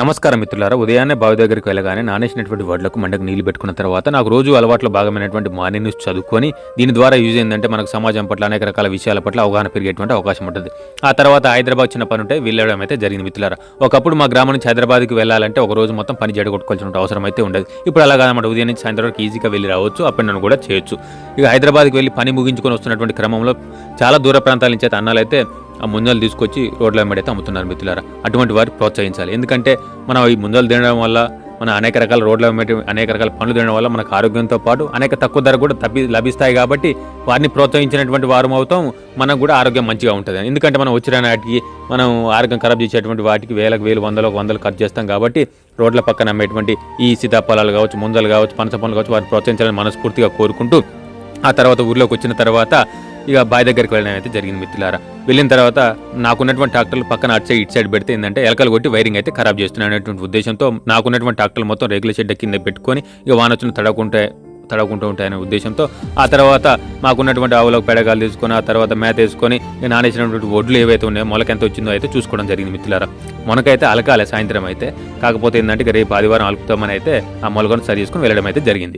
నమస్కారం మిత్రులారా. ఉదయాన్నే బావి దగ్గరికి వెళ్ళగానే నానేసినటువంటి వడ్లకు మండకు నీళ్ళు పెట్టుకున్న తర్వాత నాకు రోజు అలవాట్లో భాగమైనటువంటి మార్నింగ్ న్యూస్ చదువుకొని దీని ద్వారా యూజ్ ఏంటంటే మనకు సమాజం పట్ల అనేక రకాల విషయాల పట్ల అవగాహన పెరిగేటువంటి అవకాశం ఉంటుంది. ఆ తర్వాత హైదరాబాద్ చిన్న పని ఉంటే వెళ్ళడం అయితే జరిగింది మిత్రులారా. ఒకప్పుడు మా గ్రామం నుంచి హైదరాబాద్కి వెళ్ళాలంటే ఒక రోజు మొత్తం పని జడగొట్టుకోవాల్సిన అవసరం అయితే ఉండదు. ఇప్పుడు అలా కాదన్నమాట ఉదయం నుంచి సాయంత్రం వరకు ఈజీగా వెళ్ళి రావచ్చు అప్ అండ్ కూడా చేయొచ్చు. ఇక హైదరాబాద్కి వెళ్ళి పని ముగించుకొని వస్తున్నటువంటి క్రమంలో చాలా దూర ప్రాంతాల నుంచి అయితే అన్నాలైతే ఆ ముంజలు తీసుకొచ్చి రోడ్ల వెంబడి అయితే అమ్ముతున్నారు మిత్రులారా. అటువంటి వారికి ప్రోత్సహించాలి. ఎందుకంటే మనం ఈ ముంజలు తినడం వల్ల మన అనేక రకాల రోడ్ల మీద అనేక రకాల పనులు తినడం వల్ల మనకు ఆరోగ్యంతో పాటు అనేక తక్కువ ధర కూడా తప్పి లభిస్తాయి కాబట్టి వారిని ప్రోత్సహించినటువంటి వారం అవుతాం. మనకు కూడా ఆరోగ్యం మంచిగా ఉంటుంది. ఎందుకంటే మనం వచ్చిన నాటికి మనం ఆరోగ్యం ఖరాబ్ చేసేటువంటి వాటికి వేలకు వేలు వందలకు వందలు ఖర్చు చేస్తాం కాబట్టి రోడ్ల పక్కన అమ్మేటువంటి ఈ సీతాఫలాలు కావచ్చు ముందలు కావచ్చు పనస పనులు కావచ్చు వారిని ప్రోత్సహించాలని మనస్ఫూర్తిగా కోరుకుంటూ ఆ తర్వాత ఊర్లోకి వచ్చిన తర్వాత ఇక బావి దగ్గరికి వెళ్ళడం అయితే జరిగింది మిత్రులారా. వెళ్ళిన తర్వాత నాకున్నటువంటి ట్రాక్టర్లు పక్కన అటు సైడ్ ఇటు సైడ్ పెడితే ఏంటంటే ఎలకలు కొట్టి వైరింగ్ అయితే ఖరాబ్ చేస్తున్నాయి అనేటువంటి ఉద్దేశంతో నాకున్నటువంటి ట్రాక్టర్లు మొత్తం రేగుల షెడ్ కింద పెట్టుకొని ఇక వాన వచ్చిన తడకుంటే తడకుంటూ ఉంటాయనే ఉద్దేశంతో ఆ తర్వాత మాకున్నటువంటి ఆవులకు పెడగాలు తీసుకొని ఆ తర్వాత మేత వేసుకొని నానేసినటువంటి ఒడ్లు ఏవైతే ఉన్నాయో మొలక ఎంత వచ్చిందో అయితే చూసుకోవడం జరిగింది మిత్రులారా. మొనకైతే అలకాలి సాయంత్రం అయితే. కాకపోతే ఏంటంటే ఇక రేపు ఆదివారం అలుపుతామని అయితే ఆ మొలకను సరి చేసుకుని వెళ్ళడం అయితే జరిగింది.